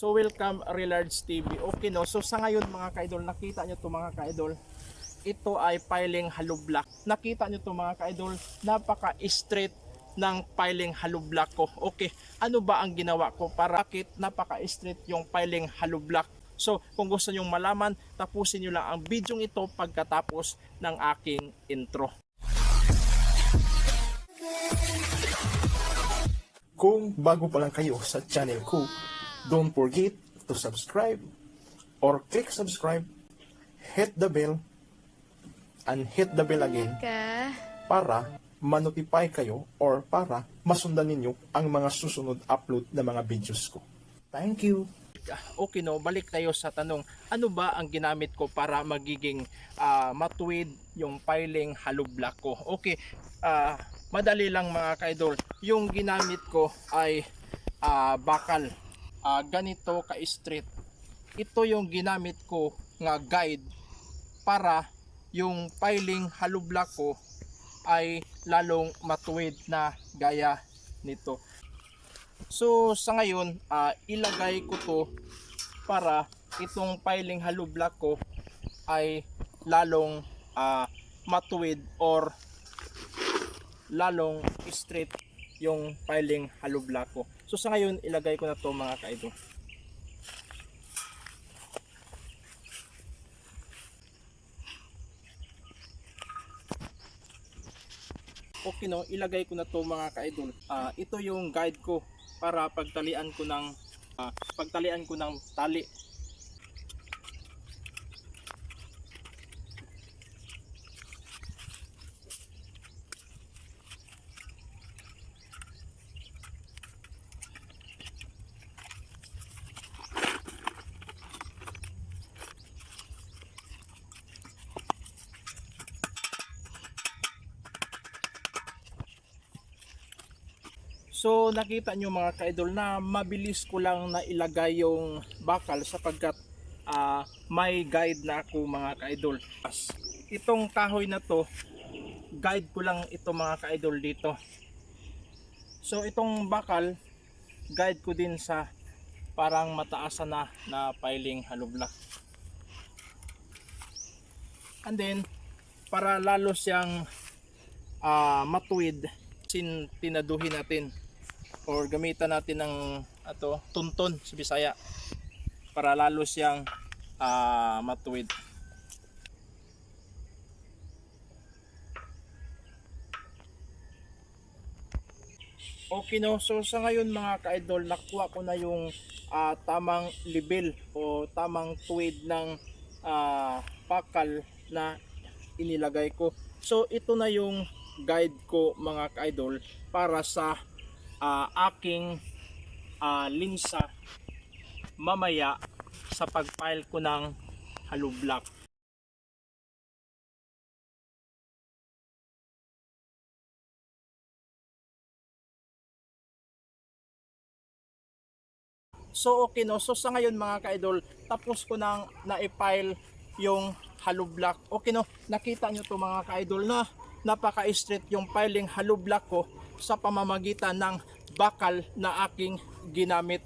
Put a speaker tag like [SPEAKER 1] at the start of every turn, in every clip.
[SPEAKER 1] So welcome Relards TV. Okay no. So sa ngayon mga kaidol, nakita nyo to mga kaidol. Ito ay piling hollow block. Nakita nyo to mga kaidol, napaka-straight ng piling hollow block ko. Okay, ano ba ang ginawa ko para bakit napaka-straight yung piling hollow block? So kung gusto nyong malaman, tapusin nyo lang ang video ito pagkatapos ng aking intro.
[SPEAKER 2] Kung bago pa lang kayo sa channel ko, don't forget to subscribe or click subscribe, hit the bell, and hit the bell again
[SPEAKER 3] ka.
[SPEAKER 2] para manotify kayo or para masundan ninyo ang mga susunod upload na mga videos ko. Thank you!
[SPEAKER 1] okay no, balik tayo sa tanong, ano ba ang ginamit ko para magiging ah, matuwid yung piling hollow block ko? Okay, ah, madali lang mga kaidol. Yung ginamit ko ay ah, bakal. Ah, ganito ka-straight. Ito yung ginamit ko nga guide para yung piling hollow block ko ay lalong matuwid na gaya nito. So sa ngayon, ah, ilagay ko to para itong piling hollow block ko ay lalong ah, matuwid or lalong straight yung piling hollow block ko. So sa ngayon, ilagay ko na to mga kaidol. Okay no, ilagay ko na to mga kaidol. Ah, ito yung guide ko para pagtalian ko ng ah, pagtalian ko ng tali. So nakita nyo mga kaidol na mabilis ko lang na ilagay yung bakal sapagkat ah, may guide na ako mga kaidol. Itong kahoy na to, guide ko lang ito mga kaidol dito. So itong bakal, guide ko din sa parang mataasan na na piling hollow block. And then, para lalo siyang ah, matuwid, sin tinaduhin natin or gamitan natin ng ato tunton sa Bisaya para lalo siyang ah, matuwid. Okay no, so sa ngayon mga ka-idol, nakuha ko na yung ah, tamang level o tamang tuwid ng ah, pakal na inilagay ko. So ito na yung guide ko mga ka-idol para sa ah, aking ah, linsa mamaya sa pag-file ko ng hollow block. So okay no. So sa ngayon mga ka-idol, tapos ko nang na-file yung hollow block. Okay no. Nakita nyo to mga ka-idol na napaka-straight yung filing block ko sa pamamagitan ng bakal na aking ginamit.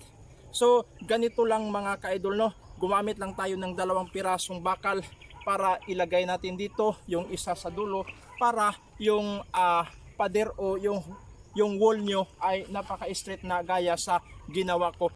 [SPEAKER 1] So ganito lang mga ka-idol no. Gumamit lang tayo ng dalawang pirasong bakal para ilagay natin dito yung isa sa dulo para yung ah, pader o yung yung wall nyo ay napaka-straight na gaya sa ginawa ko.